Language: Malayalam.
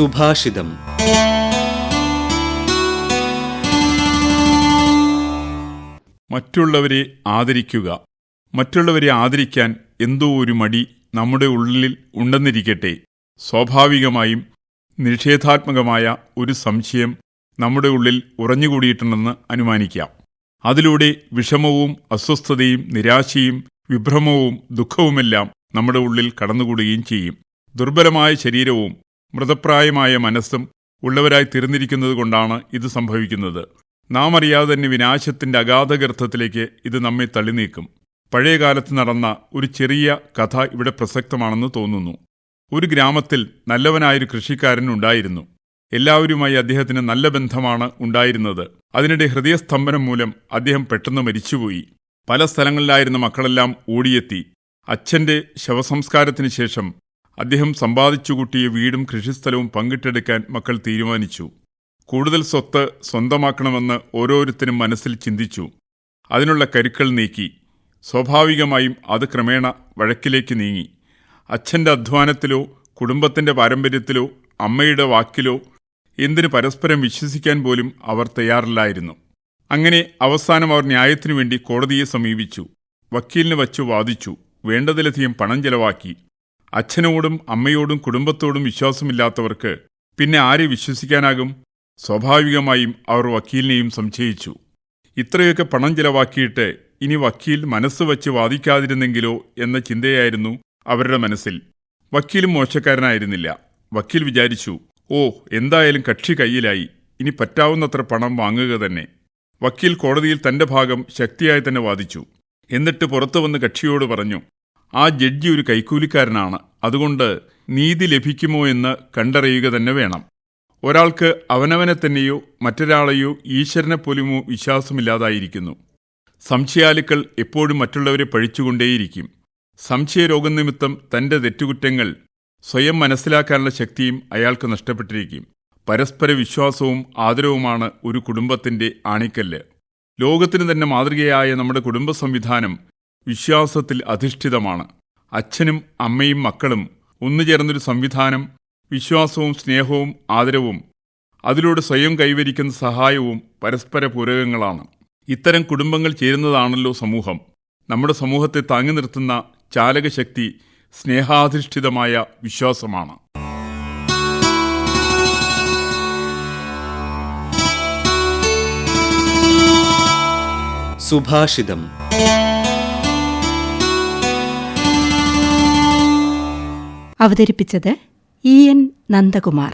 സുഭാഷിതം. മറ്റുള്ളവരെ ആദരിക്കുക. മറ്റുള്ളവരെ ആദരിക്കാൻ എന്തോ ഒരു മടി നമ്മുടെ ഉള്ളിൽ ഉണ്ടെന്നിരിക്കട്ടെ. സ്വാഭാവികമായും നിഷേധാത്മകമായ ഒരു സംശയം നമ്മുടെ ഉള്ളിൽ ഉറഞ്ഞുകൂടിയിട്ടുണ്ടെന്ന് അനുമാനിക്കാം. അതിലൂടെ വിഷമവും അസ്വസ്ഥതയും നിരാശയും വിഭ്രമവും ദുഃഖവുമെല്ലാം നമ്മുടെ ഉള്ളിൽ കടന്നുകൂടുകയും ചെയ്യും. ദുർബലമായ ശരീരവും മൃതപ്രായമായ മനസ്സും ഉള്ളവരായി തീർന്നിരിക്കുന്നത് കൊണ്ടാണ് ഇത് സംഭവിക്കുന്നത്. നാം അറിയാതെ തന്നെ വിനാശത്തിന്റെ അഗാധഗർത്ഥത്തിലേക്ക് ഇത് നമ്മെ തള്ളി നീക്കും പഴയകാലത്ത് നടന്ന ഒരു ചെറിയ കഥ ഇവിടെ പ്രസക്തമാണെന്ന് തോന്നുന്നു. ഒരു ഗ്രാമത്തിൽ നല്ലവനായൊരു കൃഷിക്കാരൻ ഉണ്ടായിരുന്നു. എല്ലാവരുമായി അദ്ദേഹത്തിന് നല്ല ബന്ധമാണ് ഉണ്ടായിരുന്നത്. അതിനിടെ ഹൃദയസ്തംഭനം മൂലം അദ്ദേഹം പെട്ടെന്ന് മരിച്ചുപോയി. പല സ്ഥലങ്ങളിലായിരുന്ന മക്കളെല്ലാം ഓടിയെത്തി. അച്ഛന്റെ ശവസംസ്കാരത്തിന് ശേഷം അദ്ദേഹം സമ്പാദിച്ചു കൂട്ടിയ വീടും കൃഷിസ്ഥലവും പങ്കിട്ടെടുക്കാൻ മക്കൾ തീരുമാനിച്ചു. കൂടുതൽ സ്വത്ത് സ്വന്തമാക്കണമെന്ന് ഓരോരുത്തരും മനസ്സിൽ ചിന്തിച്ചു. അതിനുള്ള കരുക്കൾ നീക്കി. സ്വാഭാവികമായും അത് ക്രമേണ വഴക്കിലേക്ക് നീങ്ങി. അച്ഛന്റെ അധ്വാനത്തിലോ കുടുംബത്തിന്റെ പാരമ്പര്യത്തിലോ അമ്മയുടെ വാക്കിലോ എന്തിന് പരസ്പരം വിശ്വസിക്കാൻ പോലും അവർ തയ്യാറില്ലായിരുന്നു. അങ്ങനെ അവസാനം അവർ ന്യായത്തിനു വേണ്ടി കോടതിയെ സമീപിച്ചു. വക്കീലിന് വച്ചു വാദിച്ചു. വേണ്ടതിലധികം പണം ചെലവാക്കി. അച്ഛനോടും അമ്മയോടും കുടുംബത്തോടും വിശ്വാസമില്ലാത്തവർക്ക് പിന്നെ ആരെ വിശ്വസിക്കാനാകും? സ്വാഭാവികമായും അവർ വക്കീലിനെയും സംശയിച്ചു. ഇത്രയൊക്കെ പണം ചിലവാക്കിയിട്ട് ഇനി വക്കീൽ മനസ്സ് വച്ച് വാദിക്കാതിരുന്നെങ്കിലോ എന്ന ചിന്തയായിരുന്നു അവരുടെ മനസ്സിൽ. വക്കീലും മോശക്കാരനായിരുന്നില്ല. വക്കീൽ വിചാരിച്ചു ഓ എന്തായാലും കക്ഷി കയ്യിലായി. ഇനി പറ്റാവുന്നത്ര പണം വാങ്ങുക തന്നെ. വക്കീൽ കോടതിയിൽ തന്റെ ഭാഗം ശക്തിയായി തന്നെ വാദിച്ചു. എന്നിട്ട് പുറത്തു വന്ന് കക്ഷിയോട് പറഞ്ഞു ആ ജഡ്ജി ഒരു കൈക്കൂലിക്കാരനാണ്. അതുകൊണ്ട് നീതി ലഭിക്കുമോ എന്ന് കണ്ടറിയുക തന്നെ വേണം. ഒരാൾക്ക് അവനവനെ തന്നെയോ മറ്റൊരാളെയോ ഈശ്വരനെ പോലുമോ വിശ്വാസമില്ലാതായിരിക്കുന്നു. സംശയാലുക്കൾ എപ്പോഴും മറ്റുള്ളവരെ പഴിച്ചുകൊണ്ടേയിരിക്കും. സംശയരോഗം നിമിത്തം തന്റെ തെറ്റുകുറ്റങ്ങൾ സ്വയം മനസ്സിലാക്കാനുള്ള ശക്തിയും അയാൾക്ക് നഷ്ടപ്പെട്ടിരിക്കും. പരസ്പര വിശ്വാസവും ആദരവുമാണ് ഒരു കുടുംബത്തിന്റെ ആണിക്കല്ല്. ലോകത്തിന് തന്നെ മാതൃകയായ നമ്മുടെ കുടുംബ സംവിധാനം വിശ്വാസത്തിൽ അധിഷ്ഠിതമാണ്. അച്ഛനും അമ്മയും മക്കളും ഒന്നുചേർന്നൊരു സംവിധാനം വിശ്വാസവും സ്നേഹവും ആദരവും അതിലൂടെ സ്വയം കൈവരിക്കുന്ന സഹായവും പരസ്പര പൂരകങ്ങളാണ്. ഇത്തരം കുടുംബങ്ങൾ ചേരുന്നതാണല്ലോ സമൂഹം. നമ്മുടെ സമൂഹത്തെ താങ്ങി നിർത്തുന്ന ചാലകശക്തി സ്നേഹാധിഷ്ഠിതമായ വിശ്വാസമാണ്. സുഭാഷിതം. അവതരിപ്പിച്ചത് ഇ എൻ നന്ദകുമാർ